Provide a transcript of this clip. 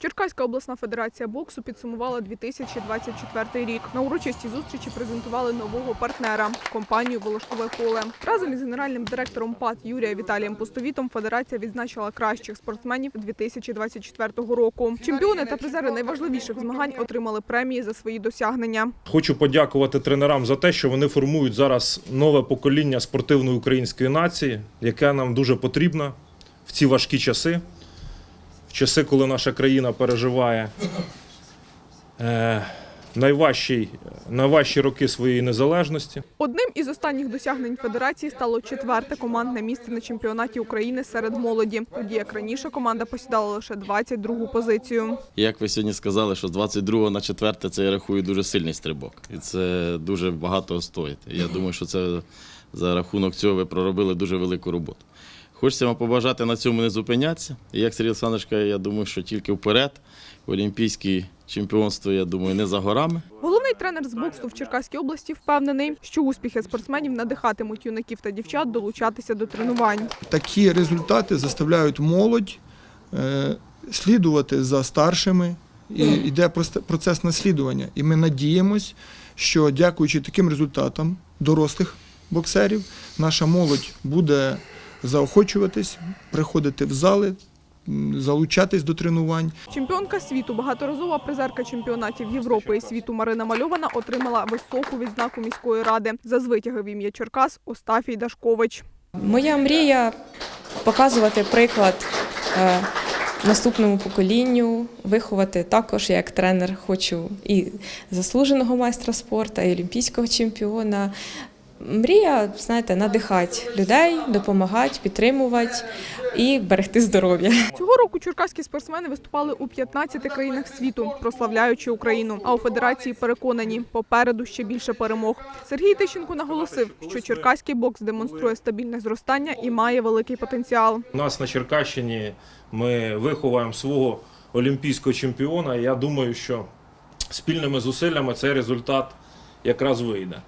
Черкаська обласна федерація боксу підсумувала 2024 рік. На урочистій зустрічі презентували нового партнера компанію Волошкове поле. Разом із генеральним директором ПАД Юрія Віталієм Пустовітом федерація відзначила кращих спортсменів 2024 року. Чемпіони та призери найважливіших змагань отримали премії за свої досягнення. Хочу подякувати тренерам за те, що вони формують зараз нове покоління спортивної української нації, яке нам дуже потрібно в ці важкі часи, часи, коли наша країна переживає е, найважчі, найважчі роки своєї незалежності. Одним із останніх досягнень федерації стало четверте командне місце на чемпіонаті України серед молоді. Тоді як раніше команда посідала лише 22-гу позицію. Як ви сьогодні сказали, що з 22 на 4 це я рахую дуже сильний стрибок. І це дуже багато стоїть. Я думаю, що це за рахунок цього ви проробили дуже велику роботу. Хочеться вам побажати на цьому не зупинятися. І як Сергій Олександрович каже, я думаю, що тільки вперед. Олімпійське чемпіонство, я думаю, не за горами. Головний тренер з боксу в Черкаській області впевнений, що успіхи спортсменів надихатимуть юнаків та дівчат долучатися до тренувань. такі результати заставляють молодь е, слідувати за старшими. І йде процес наслідування. І ми надіємось, що дякуючи таким результатам дорослих боксерів, наша молодь буде заохочуватись, приходити в зали, залучатись до тренувань. Чемпіонка світу, багаторазова призерка чемпіонатів Європи і світу Марина Мальована отримала високу відзнаку міської ради за звитяги в ім'я Черкас Остафій Дашкович. Моя мрія показувати приклад е, наступному поколінню, виховати також як тренер хочу і заслуженого майстра спорту, і олімпійського чемпіона. Мрія, знаєте, надихати людей, допомагати, підтримувати і берегти здоров'я. Цього року черкаські спортсмени виступали у 15 країнах світу, прославляючи Україну. А у федерації переконані, попереду ще більше перемог. Сергій Тищенко наголосив, що черкаський бокс демонструє стабільне зростання і має великий потенціал. У нас на Черкащині ми виховуємо свого олімпійського чемпіона. Я думаю, що спільними зусиллями цей результат якраз вийде.